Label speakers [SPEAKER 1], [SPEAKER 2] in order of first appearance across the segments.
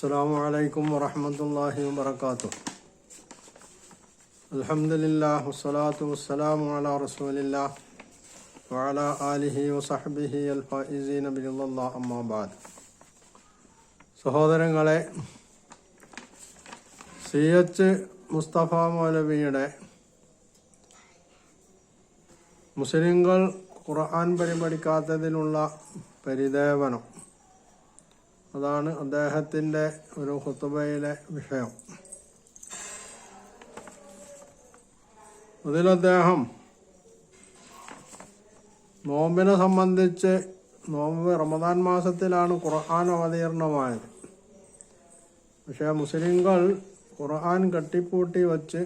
[SPEAKER 1] السلام عليكم ورحمة الله وبركاته الحمد لله والصلاة والسلام على رسول الله وعلى آله وصحبه الفائزين برضا الله أما بعد സഹോദരങ്ങളെ C H Mustafa മൗലവിയുടെ മുസ്ലിങ്ങൾ ഖുർആൻ പരിപഠിക്കാത്തതിനുള്ള പരിദേവനം അതാണ് അദ്ദേഹത്തിന്റെ ഒരു ഹുത്തുബയിലെ വിഷയം. അതിലദ്ദേഹം നോമ്പിനെ സംബന്ധിച്ച് നോമ്പ് റമദാൻ മാസത്തിലാണ് ഖുർആൻ അവതീർണമായത്. പക്ഷേ മുസ്ലിങ്ങൾ ഖുർആൻ കെട്ടിപ്പൂട്ടി വച്ച്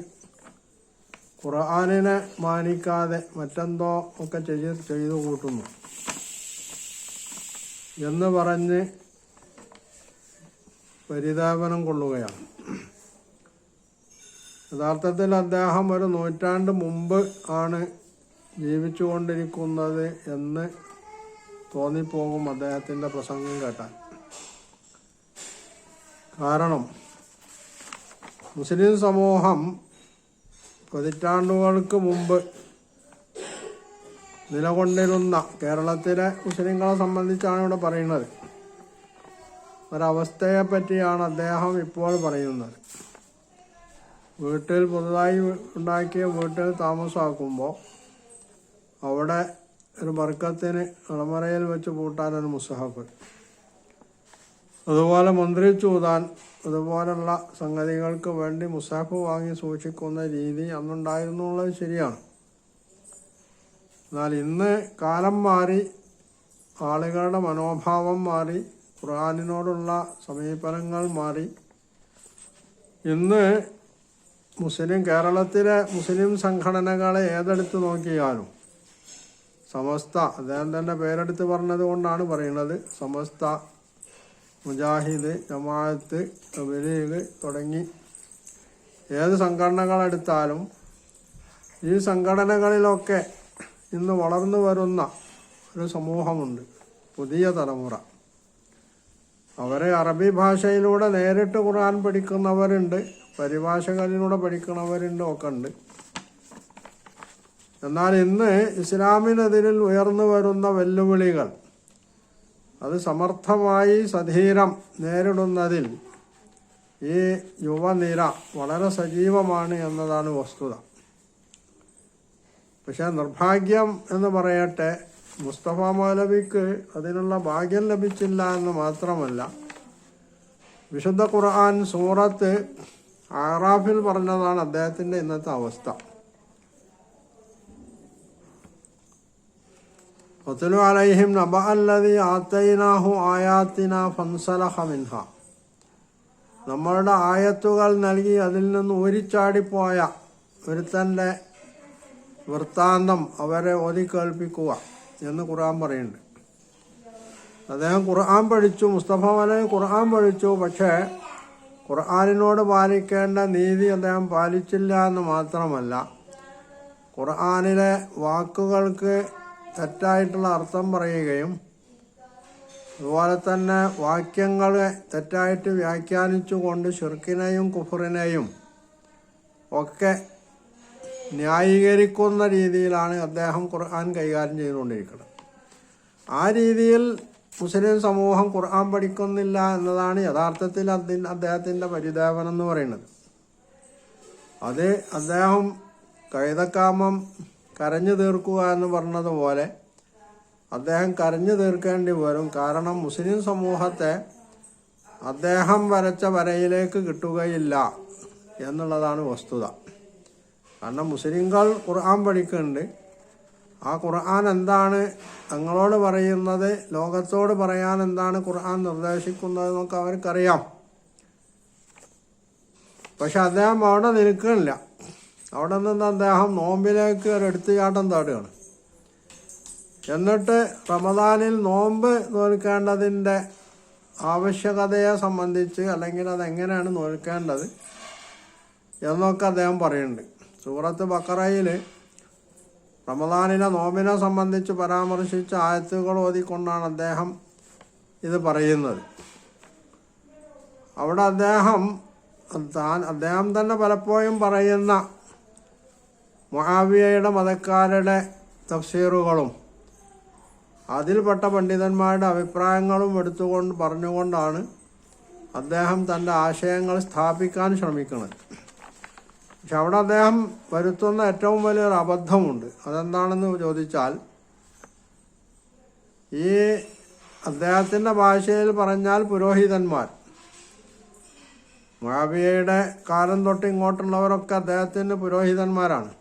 [SPEAKER 1] ഖുർആാനിനെ മാനിക്കാതെ മറ്റെന്തോ ഒക്കെ ചെയ്ത് ചെയ്തു കൂട്ടുന്നു എന്ന് പറഞ്ഞ് പരിതാപനം കൊള്ളുകയാണ്. യഥാർത്ഥത്തിൽ അദ്ദേഹം ഒരു നൂറ്റാണ്ട് മുമ്പ് ആണ് ജീവിച്ചുകൊണ്ടിരിക്കുന്നത് എന്ന് തോന്നിപ്പോകും അദ്ദേഹത്തിന്റെ പ്രസംഗം കേട്ടാൽ കാരണം മുസ്ലിം സമൂഹം പതിറ്റാണ്ടുകൾക്ക് മുമ്പ് നിലകൊണ്ടിരുന്ന കേരളത്തിലെ മുസ്ലിങ്ങളെ സംബന്ധിച്ചാണ് ഇവിടെ പറയുന്നത്. ഒരവസ്ഥയെ പറ്റിയാണ് അദ്ദേഹം ഇപ്പോൾ പറയുന്നത്. വീട്ടിൽ പുതുതായി ഉണ്ടാക്കിയ വീട്ടിൽ താമസമാക്കുമ്പോൾ അവിടെ ഒരു ബർക്കത്തിന് അളമറയിൽ വെച്ച് പൂട്ടാൻ ഒരു മുസ്തഹഫ് അതുപോലെ മന്ത്രി ചൂതാൻ അതുപോലുള്ള സംഗതികൾക്ക് വേണ്ടി മുസാഫ് വാങ്ങി സൂക്ഷിക്കുന്ന രീതി അന്നുണ്ടായിരുന്നു എന്നുള്ളത് ശരിയാണ്. എന്നാൽ ഇന്ന് കാലം മാറി ആളുകളുടെ മനോഭാവം മാറി ഖുർആാനിനോടുള്ള സമീപനങ്ങൾ മാറി. ഇന്ന് മുസ്ലിം കേരളത്തിലെ മുസ്ലിം സംഘടനകളെ ഏതെടുത്ത് നോക്കിയാലും സമസ്ത അദ്ദേഹം തന്നെ പേരെടുത്ത് പറഞ്ഞത് കൊണ്ടാണ് പറയുന്നത്. സമസ്ത മുജാഹിദ് ജമാഅത്ത് ലീഗ് തുടങ്ങി ഏത് സംഘടനകളെടുത്താലും ഈ സംഘടനകളിലൊക്കെ ഇന്ന് വളർന്നു വരുന്ന ഒരു സമൂഹമുണ്ട്. പുതിയ തലമുറ. അവരെ അറബി ഭാഷയിലൂടെ നേരിട്ട് ഖുർആൻ പഠിക്കുന്നവരുണ്ട് പരിഭാഷകളിലൂടെ പഠിക്കുന്നവരുണ്ട് ഒക്കെ ഉണ്ട്. എന്നാൽ ഇന്ന് ഇസ്ലാമിനെതിരിൽ ഉയർന്നു വരുന്ന വെല്ലുവിളികൾ അത് സമർത്ഥമായി സധീരം നേരിടുന്നതിൽ ഈ യുവനിര വളരെ സജീവമാണ് എന്നതാണ് വസ്തുത. പക്ഷേ നിർഭാഗ്യം എന്ന് പറയട്ടെ മുസ്തഫ മൗലവിക്ക് അതിനുള്ള ഭാഗ്യം ലഭിച്ചില്ല എന്ന് മാത്രമല്ല വിശുദ്ധ ഖുർആൻ സൂറത്ത് ആറാഫിൽ പറഞ്ഞതാണ് അദ്ദേഹത്തിന്റെ ഇന്നത്തെ അവസ്ഥ. ഒത്തുലു അലൈഹിം നബ അല്ലതി ആത്തൈനാഹു ആയാത്തിന ഫൻസലഹ മിൻഹ. നമ്മളുടെ ആയത്തുകൾ നൽകി അതിൽ നിന്ന് ഊരിച്ചാടിപ്പോയ ഒരുത്തന്റെ വൃത്താന്തം അവരെ ഓതി കേൾപ്പിക്കുക എന്ന് ഖുർആൻ പറയുന്നുണ്ട്. അദ്ദേഹം ഖുർആൻ പഠിച്ചു മുസ്തഫ മലൻ ഖുർആൻ പഠിച്ചു പക്ഷേ ഖുർആാനിനോട് പാലിക്കേണ്ട നീതി അദ്ദേഹം പാലിച്ചില്ല എന്ന് മാത്രമല്ല ഖുർആാനിലെ വാക്കുകൾക്ക് തെറ്റായിട്ടുള്ള അർത്ഥം പറയുകയും അതുപോലെ തന്നെ വാക്യങ്ങളെ തെറ്റായിട്ട് വ്യാഖ്യാനിച്ചുകൊണ്ട് ഷിർക്കിനെയും കുഫറിനെയും ഒക്കെ ന്യായീകരിക്കുന്ന രീതിയിലാണ് അദ്ദേഹം ഖുർആൻ കൈകാര്യം ചെയ്തുകൊണ്ടിരിക്കുന്നത്. ആ രീതിയിൽ മുസ്ലിം സമൂഹം ഖുർആൻ പഠിക്കുന്നില്ല എന്നതാണ് യഥാർത്ഥത്തിൽ അതിന് അദ്ദേഹത്തിന്റെ പരിതാപനം എന്ന് പറയുന്നത്. അത് അദ്ദേഹം കൈതക്കാമം കരഞ്ഞു തീർക്കുക എന്ന് പറഞ്ഞതുപോലെ അദ്ദേഹം കരഞ്ഞു തീർക്കേണ്ടി വരും. കാരണം മുസ്ലിം സമൂഹത്തെ അദ്ദേഹം വരച്ച വരയിലേക്ക് കിട്ടുകയില്ല എന്നുള്ളതാണ് വസ്തുത. കാരണം മുസ്ലിങ്ങൾ ഖുർആൻ പഠിക്കുന്നുണ്ട്. ആ ഖുർആൻ എന്താണ്? തങ്ങളോട് പറയുന്നത് ലോകത്തോട് പറയാൻ എന്താണ് ഖുർആൻ നിർദ്ദേശിക്കുന്നത് എന്നൊക്കെ അവർക്കറിയാം. പക്ഷെ അദ്ദേഹം അവിടെ നിൽക്കണില്ല അവിടെ നിന്ന് അദ്ദേഹം നോമ്പിലേക്ക് ഒരു എടുത്തുചാട്ടം താടുകയാണ്. എന്നിട്ട് റമദാനിൽ നോമ്പ് നോൽക്കേണ്ടതിന്റെ ആവശ്യകതയെ സംബന്ധിച്ച് അല്ലെങ്കിൽ അതെങ്ങനെയാണ് നോൽക്കേണ്ടത് എന്നൊക്കെ അദ്ദേഹം പറയുന്നുണ്ട്. സൂറത്ത് ബക്കറയിൽ റമദാനിനെ നോമിനെ സംബന്ധിച്ച് പരാമർശിച്ച ആയത്തുകൾ ഓതിക്കൊണ്ടാണ് അദ്ദേഹം ഇത് പറയുന്നത്. അവിടെ അദ്ദേഹം താൻ അദ്ദേഹം തന്നെ പലപ്പോഴും പറയുന്ന മഹാവിയയുടെ മതക്കാരുടെ തഫ്സീറുകളും അതിൽപ്പെട്ട പണ്ഡിതന്മാരുടെ അഭിപ്രായങ്ങളും എടുത്തുകൊണ്ട് പറഞ്ഞുകൊണ്ടാണ് അദ്ദേഹം തന്റെ ആശയങ്ങൾ സ്ഥാപിക്കാൻ ശ്രമിക്കുന്നത്. പക്ഷെ അവിടെ അദ്ദേഹം വരുത്തുന്ന ഏറ്റവും വലിയൊരു അബദ്ധമുണ്ട്. അതെന്താണെന്ന് ചോദിച്ചാൽ ഈ അദ്ദേഹത്തിന്റെ ഭാഷയിൽ പറഞ്ഞാൽ പുരോഹിതന്മാർ. മുഹാബിയയുടെ കാലം തൊട്ട് ഇങ്ങോട്ടുള്ളവരൊക്കെ അദ്ദേഹത്തിന് പുരോഹിതന്മാരാണ്.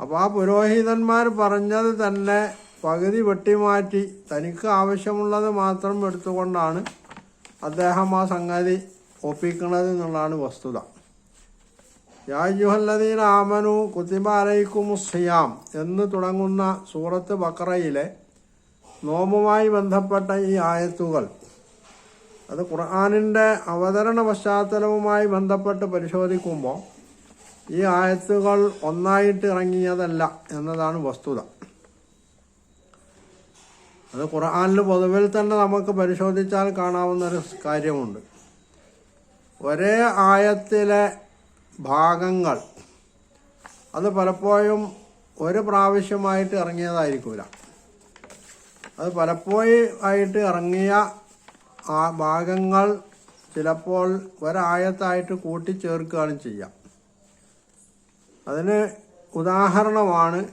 [SPEAKER 1] അപ്പോൾ ആ പുരോഹിതന്മാർ പറഞ്ഞത് തന്നെ പകുതി വെട്ടിമാറ്റി തനിക്ക് ആവശ്യമുള്ളത് മാത്രം എടുത്തുകൊണ്ടാണ് അദ്ദേഹം ആ സംഗതി ഒപ്പിക്കുന്നത് എന്നുള്ളതാണ് വസ്തുത. യാജുഹല്ലദീന ആമനു കുത്തിമാലയിക്കുമുസ്യാം എന്ന് തുടങ്ങുന്ന സൂറത്ത് ബക്കറയിലെ നോമുമായി ബന്ധപ്പെട്ട ഈ ആയത്തുകൾ. അത് ഖുർആാനിന്റെ അവതരണ പശ്ചാത്തലവുമായി ബന്ധപ്പെട്ട് പരിശോധിക്കുമ്പോൾ ഈ ആയത്തുകൾ ഒന്നായിട്ട് ഇറങ്ങിയതല്ല എന്നതാണ് വസ്തുത. അത് ഖുർആാനിൽ പൊതുവിൽ തന്നെ നമുക്ക് പരിശോധിച്ചാൽ കാണാവുന്ന ഒരു കാര്യമുണ്ട്. ഒരേ ആയത്തിലെ ഭാഗങ്ങൾ. അത് പലപ്പോഴും ഒരു പ്രാവശ്യമായിട്ട് ഇറങ്ങിയതായിരിക്കില്ല അത് പലപ്പോഴും ആയിട്ട് ഇറങ്ങിയ ആ ഭാഗങ്ങൾ ചിലപ്പോൾ ഒരായത്തായിട്ട് കൂട്ടിച്ചേർക്കുകയാണ് ചെയ്യാം. അതിന് ഉദാഹരണമാണ്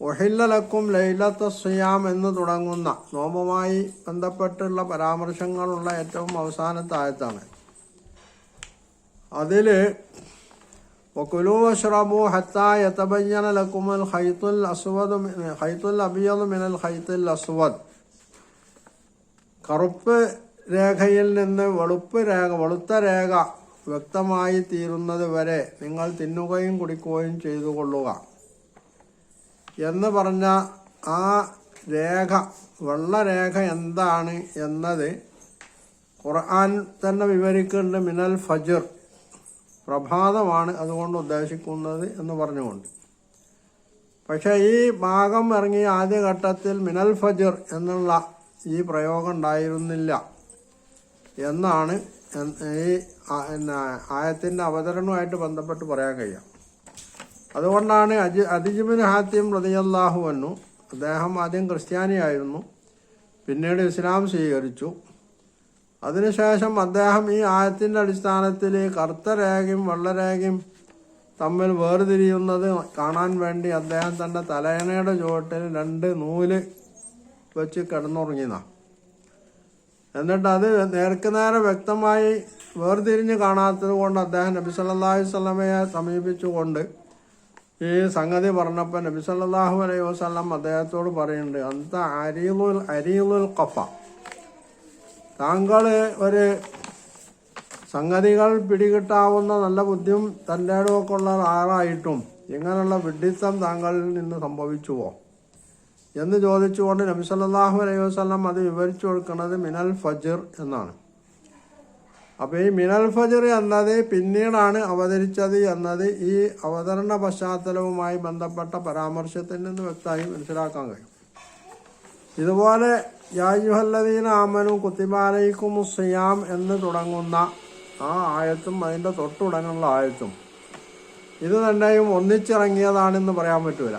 [SPEAKER 1] ഒഹില്ലലക്കും ലൈലത്ത സിയാം എന്ന് തുടങ്ങുന്ന നോമ്പുമായി ബന്ധപ്പെട്ടുള്ള പരാമർശങ്ങളുള്ള ഏറ്റവും അവസാനത്തെ ആയത്താണ്. അതിൽ വക്കുലു അഷ്റബു ഹത്താ തബയ്യന ലക്കുമൽ ഹൈത്തുൽ അസ്വദ് ഹൈത്തുൽ അബിയദ് മിനൽ ഹൈത്തുൽ അസ്വദ്. കറുപ്പ് രേഖയിൽ നിന്ന് വെളുപ്പ് രേഖ വെളുത്ത രേഖ വ്യക്തമായി തീരുന്നത് വരെ നിങ്ങൾ തിന്നുകയും കുടിക്കുകയും ചെയ്തു കൊള്ളുക. എന്ന് പറഞ്ഞ ആ രേഖ വെള്ളരേഖ എന്താണ് എന്നത് ഖുർആൻ തന്നെ വിവരിക്കുന്നുണ്ട് മിനൽ ഫജുർ. പ്രഭാതമാണ് അതുകൊണ്ട് ഉദ്ദേശിക്കുന്നത് എന്ന് പറഞ്ഞുകൊണ്ട്. പക്ഷേ ഈ ഭാഗം ഇറങ്ങിയ ആദ്യഘട്ടത്തിൽ മിനൽ ഫജർ എന്നുള്ള ഈ പ്രയോഗം ഉണ്ടായിരുന്നില്ല എന്നാണ് ഈ ആയത്തിന്റെ അവതരണവുമായിട്ട് ബന്ധപ്പെട്ട് പറയാൻ കഴിയുക അതുകൊണ്ടാണ് അജി അതിജിബിൻ ഹാത്യം പ്രതിയല്ലാഹു വന്നു അദ്ദേഹം ആദ്യം ക്രിസ്ത്യാനിയായിരുന്നു പിന്നീട് ഇസ്ലാം സ്വീകരിച്ചു. അതിനുശേഷം അദ്ദേഹം ഈ ആയത്തിന്റെ അടിസ്ഥാനത്തിൽ കറുത്ത രേഖയും വെള്ളരേഖയും തമ്മിൽ വേർതിരിയുന്നത് കാണാൻ വേണ്ടി അദ്ദേഹം തന്റെ തലയണയുടെ ചുവട്ടിൽ രണ്ട് നൂൽ വെച്ച് കിടന്നുറങ്ങിയതാണ് എന്നിട്ട് അത് നേർക്ക് നേരെ വ്യക്തമായി വേർതിരിഞ്ഞ് കാണാത്തത് കൊണ്ട് അദ്ദേഹം നബി സല്ലാഹു വല്ലമയെ സമീപിച്ചുകൊണ്ട് ഈ സംഗതി പറഞ്ഞപ്പോൾ നബി സല്ലാഹു അലൈഹി വസല്ലം അദ്ദേഹത്തോട് പറയുന്നുണ്ട് അന്ത അരീലുൽ അരീലുൽ കഫ താങ്കൾ ഒരു സംഗതികൾ പിടികിട്ടാവുന്ന നല്ല ബുദ്ധിയും തന്റെ ഒക്കെ ഉള്ള ആളായിട്ടും ഇങ്ങനെയുള്ള വിഡ്ഢിത്തം താങ്കളിൽ നിന്ന് സംഭവിച്ചുവോ? എന്ന് ചോദിച്ചുകൊണ്ട് നബി സല്ലല്ലാഹു അലൈഹി വസല്ലം അത് വിവരിച്ചു കൊടുക്കുന്നത് മിനൽ ഫജിർ എന്നാണ്. അപ്പോൾ ഈ മിനൽ ഫജിർ എന്നത് പിന്നീടാണ് അവതരിച്ചത് എന്നത് ഈ അവതരണ പശ്ചാത്തലവുമായി ബന്ധപ്പെട്ട പരാമർശത്തിൽ നിന്ന് വ്യക്തമായി മനസ്സിലാക്കാൻ കഴിയും. ഇതുപോലെ യായുഹല്ലദീന ആമനു കുത്തിബാലയിക്കും സിയാം എന്ന് തുടങ്ങുന്ന ആ ആയത്തും അതിന്റെ തൊട്ടുടനുള്ള ആയത്തും. ഇത് തന്നെയും ഒന്നിച്ചിറങ്ങിയതാണെന്ന് പറയാൻ പറ്റൂല.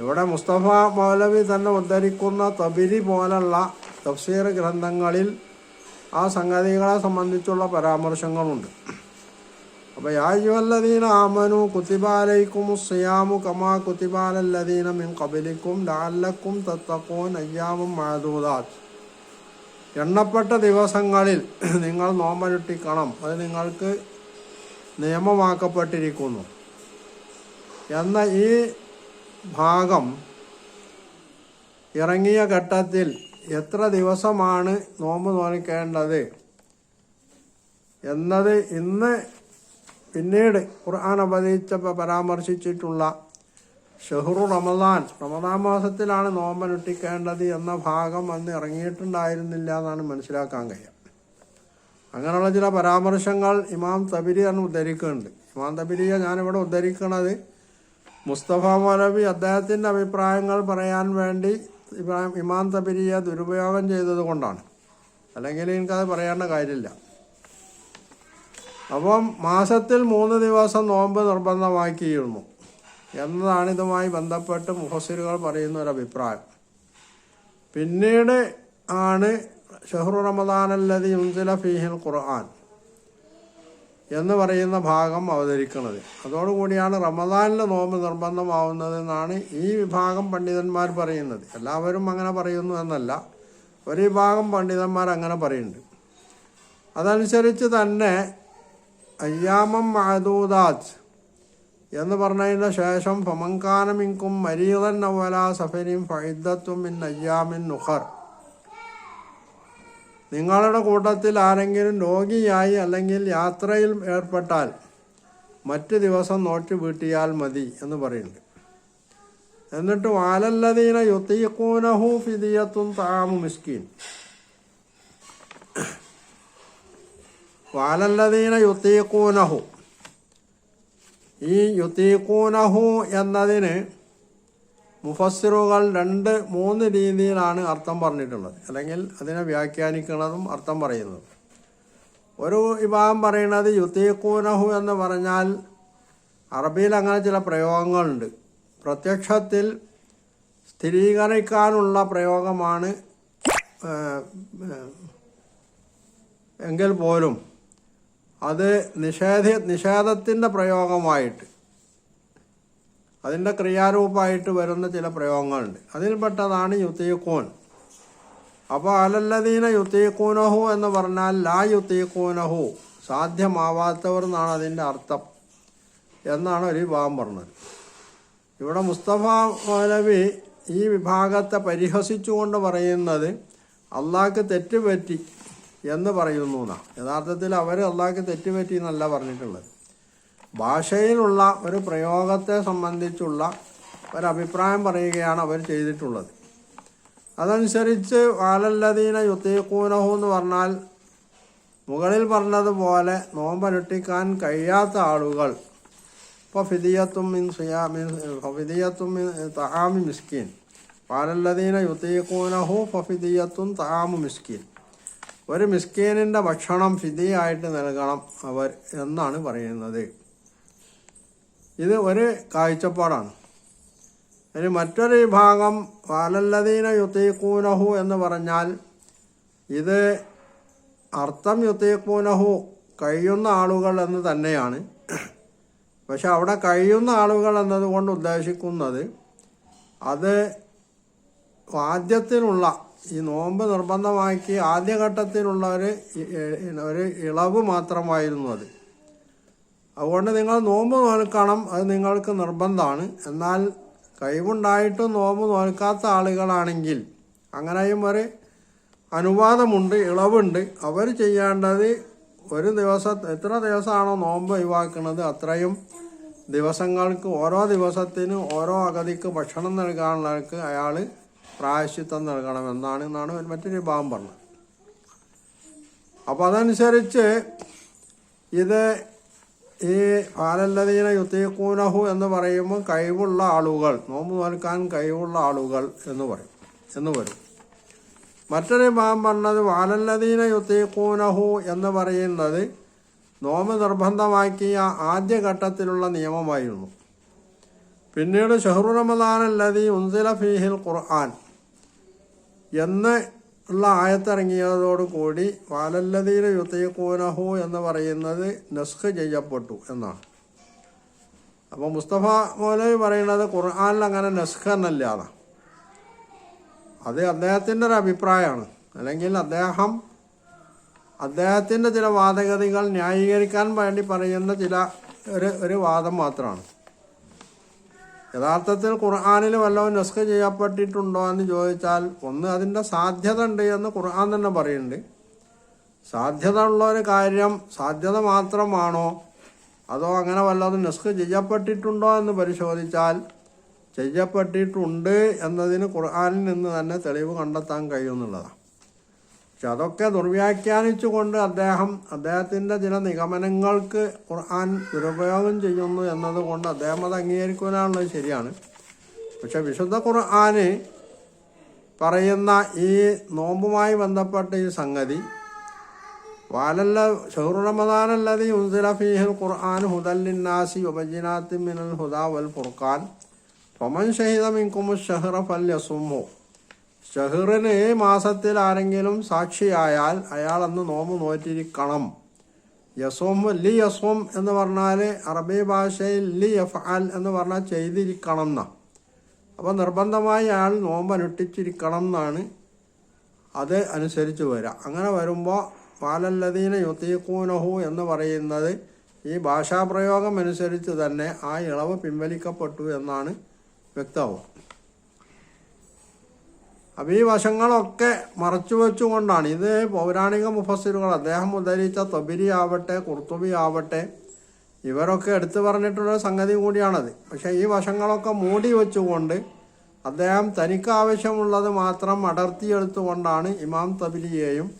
[SPEAKER 1] ഇവിടെ മുസ്തഫ മൗലവി തന്നെ ഉദ്ധരിക്കുന്ന തബിരി പോലുള്ള തഫ്സീർ ഗ്രന്ഥങ്ങളിൽ ആ സംഗതികളെ സംബന്ധിച്ചുള്ള പരാമർശങ്ങളുണ്ട്. അപ്പോൾ യാജുവല്ലദീന ആമനു കുത്തിബാലയ്ക്കും സിയാമു കമാ കുത്തിബാലല്ലദീന മിൻ കബലിക്കും ലാലക്കും തത്തക്കോൻ അയ്യാമും മാതൂദാത്ത് എണ്ണപ്പെട്ട ദിവസങ്ങളിൽ നിങ്ങൾ നോമ്പനുഷ്ഠിക്കണം. അത് നിങ്ങൾക്ക് നിയമമാക്കപ്പെട്ടിരിക്കുന്നു. എന്ന ഈ ഭാഗം ഇറങ്ങിയ ഘട്ടത്തിൽ എത്ര ദിവസമാണ് നോമ്പ് നോക്കേണ്ടത് എന്നത് ഇന്ന് പിന്നീട് ഖുർആൻ അവതരിച്ചപ്പോൾ പരാമർശിച്ചിട്ടുള്ള ഷെഹ്റു റമദാൻ റമദാൻ മാസത്തിലാണ് നോമ്പനുഷ്ഠിക്കേണ്ടത് എന്ന ഭാഗം അന്ന് ഇറങ്ങിയിട്ടുണ്ടായിരുന്നില്ല എന്നാണ് മനസ്സിലാക്കാൻ കഴിയുക. അങ്ങനെയുള്ള ചില പരാമർശങ്ങൾ ഇമാം തബിരി തന്നെ ഉദ്ധരിക്കുന്നുണ്ട്. ഇമാം തബിരിയെ ഞാനിവിടെ ഉദ്ധരിക്കുന്നത് മുസ്തഫ മൗലവി അദ്ദേഹത്തിന്റെ അഭിപ്രായങ്ങൾ പറയാൻ വേണ്ടി ഇമാം തബിരിയെ ദുരുപയോഗം ചെയ്തത് കൊണ്ടാണ് അല്ലെങ്കിൽ എനിക്കത് പറയേണ്ട കാര്യമില്ല. അപ്പം മാസത്തിൽ മൂന്ന് ദിവസം നോമ്പ് നിർബന്ധമാക്കിയിരുന്നു എന്നതാണ് ഇതുമായി ബന്ധപ്പെട്ട് മുഹസിറുകൾ പറയുന്ന ഒരു അഭിപ്രായം പിന്നീട് ആണ് ഷെഹ്റു റമദാനല്ലതി ഉൻസില ഫീഹിൽ ഖുർആൻ എന്ന് പറയുന്ന ഭാഗം അവതരിക്കുന്നത്. അതോടുകൂടിയാണ് റമദാനിലെ നോമ്പ് നിർബന്ധമാവുന്നതെന്നാണ് ഈ വിഭാഗം പണ്ഡിതന്മാർ പറയുന്നത്. എല്ലാവരും അങ്ങനെ പറയുന്നു എന്നല്ല ഒരു വിഭാഗം പണ്ഡിതന്മാർ അങ്ങനെ പറയുന്നുണ്ട്. അതനുസരിച്ച് തന്നെ അയ്യാമം മഹദൂദാത്ത് എന്ന് പറഞ്ഞതിന് ശേഷം ഫമങ്കാനമിങ്കും മരീതൻ നവല സഫരിയും ഫൈദത്തും ഇൻ അയ്യാമിൻ നുഹർ നിങ്ങളുടെ കൂട്ടത്തിൽ ആരെങ്കിലും രോഗിയായി അല്ലെങ്കിൽ യാത്രയിൽ ഏർപ്പെട്ടാൽ മറ്റു ദിവസം നോറ്റ് വീട്ടിയാൽ മതി എന്ന് പറയുന്നുണ്ട്. എന്നിട്ട് വാലല്ലതീന യുത്തീക്കൂനഹു ഫിദിയത്തും താമു മിസ്കീൻ. വാലല്ലതീന യുത്തീക്കൂനഹു ഈ യുത്തീക്കൂനഹു എന്നതിന് മുഫസ്സിറുകൾ രണ്ട് മൂന്ന് രീതിയിലാണ് അർത്ഥം പറഞ്ഞിട്ടുള്ളത്. അല്ലെങ്കിൽ അതിനെ വ്യാഖ്യാനിക്കുന്നതും അർത്ഥം പറയുന്നതും. ഒരു വിഭാഗം പറയുന്നത് യുത്തീക്കൂനഹു എന്ന് പറഞ്ഞാൽ അറബിയിൽ അങ്ങനെ ചില പ്രയോഗങ്ങളുണ്ട്. പ്രത്യക്ഷത്തിൽ സ്ഥിരീകരിക്കാനുള്ള പ്രയോഗമാണ് എങ്കിൽ പോലും അത് നിഷേധ നിഷേധത്തിന്റെ പ്രയോഗമായിട്ട് അതിന്റെ ക്രിയാരൂപമായിട്ട് വരുന്ന ചില പ്രയോഗങ്ങളുണ്ട്. അതിൽപ്പെട്ടതാണ് യുത്തീക്കൂൻ അപ്പോൾ അലല്ലദീന യുത്തീക്കൂനഹു എന്ന് പറഞ്ഞാൽ ലാ യുത്തീക്കൂനഹു സാധ്യമാവാത്തവർ എന്നാണ് അതിന്റെ അർത്ഥം എന്നാണ് ഒരു വിഭാഗം പറഞ്ഞത്. ഇവിടെ മുസ്തഫ മൗലവി ഈ വിഭാഗത്തെ പരിഹസിച്ചുകൊണ്ട് പറയുന്നത് അള്ളാഹ്ക്ക് തെറ്റുപറ്റി എന്ന് പറയുന്നു എന്നാണ് യഥാർത്ഥത്തിൽ അവർ അള്ളാഹ്ക്ക് തെറ്റുപറ്റി എന്നല്ല പറഞ്ഞിട്ടുള്ളത്. ഭാഷയിലുള്ള ഒരു പ്രയോഗത്തെ സംബന്ധിച്ചുള്ള ഒരഭിപ്രായം പറയുകയാണ് അവർ ചെയ്തിട്ടുള്ളത്. അതനുസരിച്ച് വാലല്ലദീന യുത്തീക്കൂനഹു എന്ന് പറഞ്ഞാൽ മുകളിൽ പറഞ്ഞതുപോലെ നോമ്പനുഷ്ഠിക്കാൻ കഴിയാത്ത ആളുകൾ. ഇപ്പോൾ ഫിദിയത്തും മിൻ സിയാമിൻ ഫിദിയത്തും മിൻ തഹാമി മിസ്കീൻ. വാലല്ലദീന യുത്തീക്കൂനഹു ഫിദിയത്തും തഹാമു മിസ്കീൻ. ഒരു മിസ്കീനിന്റെ ഭക്ഷണം ഫിതിയായിട്ട് നൽകണം അവർ എന്നാണ് പറയുന്നത്. ഇത് ഒരു കാഴ്ചപ്പാടാണ്. ഇനി മറ്റൊരു വിഭാഗം വാലല്ലദീന യുത്തീക്കൂനഹു എന്ന് പറഞ്ഞാൽ ഇത് അർത്ഥം യുത്തീക്കൂനഹു കഴിയുന്ന ആളുകൾ എന്ന് തന്നെയാണ്. പക്ഷെ അവിടെ കഴിയുന്ന ആളുകൾ എന്നതുകൊണ്ട് ഉദ്ദേശിക്കുന്നത് അത് ആദ്യത്തിനുള്ള ഈ നോമ്പ് നിർബന്ധമാക്കി ആദ്യഘട്ടത്തിലുള്ള ഒരു ഒരു ഇളവ് മാത്രമായിരുന്നു അത്. അതുകൊണ്ട് നിങ്ങൾ നോമ്പ് നോൽക്കണം അത് നിങ്ങൾക്ക് നിർബന്ധമാണ്. എന്നാൽ കഴിവുണ്ടായിട്ടും നോമ്പ് നോൽക്കാത്ത ആളുകളാണെങ്കിൽ അങ്ങനെയും ഒരു അനുവാദമുണ്ട് ഇളവുണ്ട്. അവർ ചെയ്യേണ്ടത് ഒരു ദിവസം എത്ര ദിവസമാണോ നോമ്പ് ഒഴിവാക്കുന്നത് അത്രയും ദിവസങ്ങൾക്ക് ഓരോ ദിവസത്തിനും ഓരോ അഗതിക്ക് ഭക്ഷണം നൽകാനുള്ളവർക്ക് അയാൾ പ്രായശ്ചിത്തം നൽകണമെന്നാണ് എന്നാണ് മറ്റൊരു വിഭാഗം പറഞ്ഞത്. അപ്പോൾ അതനുസരിച്ച് ഇത് ഈ ആലല്ലതീന യുത്തീക്കൂനഹു എന്ന് പറയുമ്പോൾ കഴിവുള്ള ആളുകൾ നോമ്പ് നോൽക്കാൻ കഴിവുള്ള ആളുകൾ എന്ന് പറയും എന്ന് വരും. മറ്റൊരു ഭാവം പറഞ്ഞത് വാലല്ലതീന യുത്തീക്കൂനഹു എന്ന് പറയുന്നത് നോമ്പ് നിർബന്ധമാക്കിയ ആദ്യഘട്ടത്തിലുള്ള നിയമമായിരുന്നു. പിന്നീട് ഷഹ്റു റമദാൻ അല്ലതി ഉൻസില ഫീഹിൽ ഖുർആൻ എന്ന് ഉള്ള ആയത്തിറങ്ങിയതോടുകൂടി വാലല്ലതീര യുത്തീക്കൂനഹു എന്ന് പറയുന്നത് നസ്ഖ് ചെയ്യപ്പെട്ടു എന്നാണ്. അപ്പോൾ മുസ്തഫ മൗലവി പറയുന്നത് ഖുർആാനിൽ അങ്ങനെ നസ്ഖ് എന്നല്ലാതെ അത് അദ്ദേഹത്തിന്റെ ഒരു അഭിപ്രായമാണ്. അല്ലെങ്കിൽ അദ്ദേഹം അദ്ദേഹത്തിന്റെ ചില വാദഗതികൾ ന്യായീകരിക്കാൻ വേണ്ടി പറയുന്ന ചില ഒരു ഒരു വാദം മാത്രമാണ്. യഥാർത്ഥത്തിൽ ഖുർആാനിൽ വല്ലതും നസ്ഖ് ചെയ്യപ്പെട്ടിട്ടുണ്ടോ എന്ന് ചോദിച്ചാൽ ഒന്ന് അതിന്റെ സാധ്യത ഉണ്ട് എന്ന് ഖുർആൻ തന്നെ പറയുന്നുണ്ട്. സാധ്യത ഉള്ള ഒരു കാര്യം സാധ്യത മാത്രമാണോ? അതോ അങ്ങനെ വല്ലതും നെസ്ക് ചെയ്യപ്പെട്ടിട്ടുണ്ടോ എന്ന് പരിശോധിച്ചാൽ ചെയ്യപ്പെട്ടിട്ടുണ്ട് എന്നതിന് ഖുർആാനിൽ നിന്ന് തന്നെ തെളിവ് കണ്ടെത്താൻ കഴിയുമെന്നുള്ളതാണ്. പക്ഷെ അതൊക്കെ ദുർവ്യാഖ്യാനിച്ചുകൊണ്ട് അദ്ദേഹം അദ്ദേഹത്തിന്റെ ചില നിഗമനങ്ങൾക്ക് ഖുർആൻ ദുരുപയോഗം ചെയ്യുന്നു എന്നതുകൊണ്ട് അദ്ദേഹം അത് അംഗീകരിക്കുവാനുള്ളത് ശരിയാണ്. പക്ഷെ വിശുദ്ധ ഖുർആന് പറയുന്ന ഈ നോമ്പുമായി ബന്ധപ്പെട്ട ഈ സംഗതി വാലല്ല ഷഹറു റമദാനല്ലതി ഖുർആൻ ഹുദല്ലിന്നാസി ഉപജിനാത്തി മിനൽ ഹുദാ വൽ ഫുർഖാൻ. ഫമൻ ഷഹിദ മിൻകുമു ഷഹറ ഫല്യസുമു ഷഹറിന് മാസത്തിൽ ആരെങ്കിലും സാക്ഷിയായാൽ അയാൾ അന്ന് നോമ്പ് നോറ്റിരിക്കണം. യസോം ലി യസോം എന്ന് പറഞ്ഞാൽ അറബി ഭാഷയിൽ ലി യഫ്ആൽ എന്ന് പറഞ്ഞാൽ ചെയ്തിരിക്കണം എന്നാണ് അപ്പോൾ നിർബന്ധമായി അയാൾ നോമ്പ് അനുഷ്ഠിച്ചിരിക്കണം എന്നാണ് അത് അനുസരിച്ച് വരിക അങ്ങനെ വരുമ്പോൾ പാലല്ലതീന യുത്തീക്കൂനഹു എന്ന് പറയുന്നത് ഈ ഭാഷാപ്രയോഗം അനുസരിച്ച് തന്നെ ആ ഇളവ് പിൻവലിക്കപ്പെട്ടു എന്നാണ് വ്യക്തമാവുക അപ്പോൾ ഈ വശങ്ങളൊക്കെ മറച്ചു വെച്ചുകൊണ്ടാണ്. ഇത് പൗരാണിക മുഫസ്സിറുകൾ. അദ്ദേഹം ഉദ്ധരിച്ച തൊബിരി ആവട്ടെ കുർത്തുബി ആവട്ടെ ഇവരൊക്കെ എടുത്തു പറഞ്ഞിട്ടുള്ള സംഗതി കൂടിയാണത്. പക്ഷേ ഈ വശങ്ങളൊക്കെ മൂടി വെച്ചുകൊണ്ട് അദ്ദേഹം തനിക്ക് ആവശ്യമുള്ളത് മാത്രം അടർത്തിയെടുത്തുകൊണ്ടാണ് ഇമാം തബിലിയെയും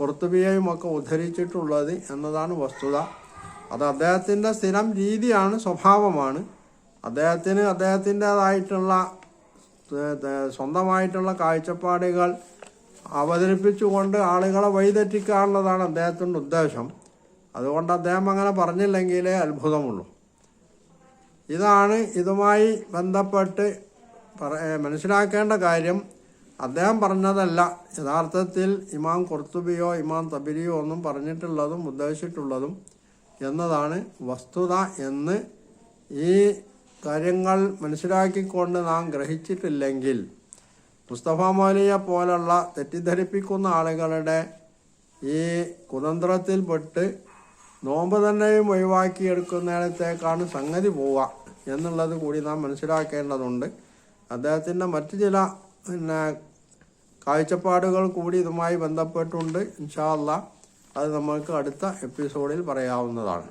[SPEAKER 1] കുർത്തുബിയെയും ഒക്കെ ഉദ്ധരിച്ചിട്ടുള്ളത് എന്നതാണ് വസ്തുത. അത് അദ്ദേഹത്തിന്റെ സ്ഥിരം രീതിയാണ് സ്വഭാവമാണ്. അദ്ദേഹത്തിന് അദ്ദേഹത്തിന്റെതായിട്ടുള്ള സ്വന്തമായിട്ടുള്ള കാഴ്ചപ്പാടുകൾ അവതരിപ്പിച്ചുകൊണ്ട് ആളുകളെ വഴിതെറ്റിക്കാനുള്ളതാണ് അദ്ദേഹത്തിന്റെ ഉദ്ദേശം. അതുകൊണ്ട് അദ്ദേഹം അങ്ങനെ പറഞ്ഞില്ലെങ്കിലേ അത്ഭുതമുള്ളൂ. ഇതാണ് ഇതുമായി ബന്ധപ്പെട്ട് മനസ്സിലാക്കേണ്ട കാര്യം. അദ്ദേഹം പറഞ്ഞതല്ല. യഥാർത്ഥത്തിൽ ഇമാം കുർത്തുബിയോ ഇമാം തബിരിയോ ഒന്നും പറഞ്ഞിട്ടുള്ളതും ഉദ്ദേശിച്ചിട്ടുള്ളതും എന്നതാണ് വസ്തുത എന്ന് ഈ കാര്യങ്ങൾ മനസ്സിലാക്കിക്കൊണ്ട് നാം ഗ്രഹിച്ചിട്ടില്ലെങ്കിൽ മുസ്തഫ മൗലിയെ പോലുള്ള തെറ്റിദ്ധരിപ്പിക്കുന്ന ആളുകളുടെ ഈ കുതന്ത്രത്തിൽപ്പെട്ട് നോമ്പ് തന്നെയും ഒഴിവാക്കിയെടുക്കുന്നിടത്തേക്കാണ് സംഗതി പോവുക എന്നുള്ളത് കൂടി നാം മനസ്സിലാക്കേണ്ടതുണ്ട്. അദ്ദേഹത്തിന്റെ മറ്റ് ചില പിന്നെ കാഴ്ചപ്പാടുകൾ കൂടി ഇതുമായി ബന്ധപ്പെട്ടുണ്ട്. ഇൻഷാല്ല അത് നമ്മൾക്ക് അടുത്ത എപ്പിസോഡിൽ പറയാവുന്നതാണ്.